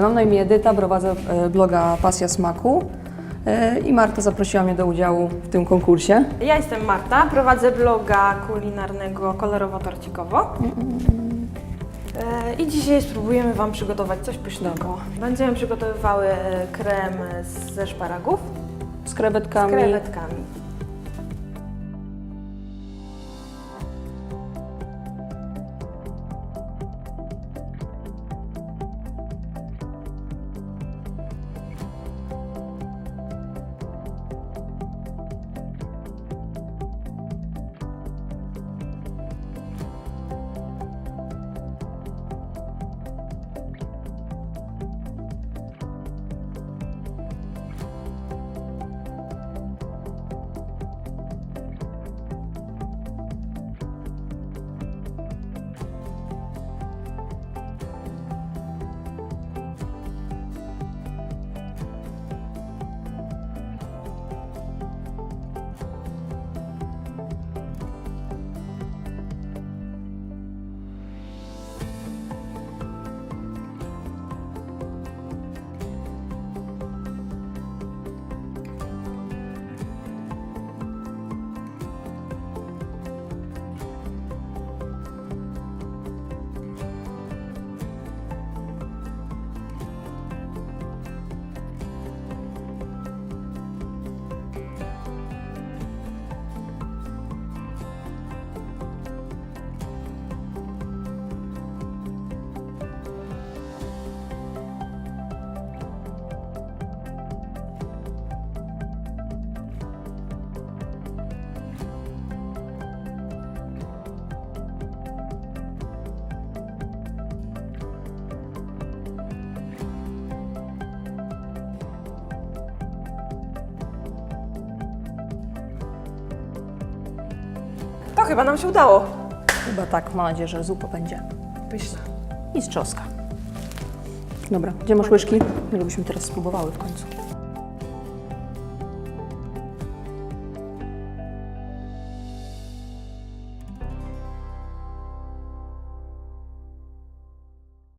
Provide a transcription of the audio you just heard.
Mam na imię Edyta, prowadzę e, bloga Pasja Smaku e, i Marta zaprosiła mnie do udziału w tym konkursie. Ja jestem Marta, prowadzę bloga kulinarnego kolorowo-torcikowo. E, I dzisiaj spróbujemy Wam przygotować coś pysznego. Będziemy przygotowywały krem ze szparagów Z z krewetkami. To chyba nam się udało. Chyba tak, mam nadzieję, że zupa będzie. Pyszna. I czoska. Dobra, gdzie masz łyżki? Żebyśmy teraz spróbowały w końcu.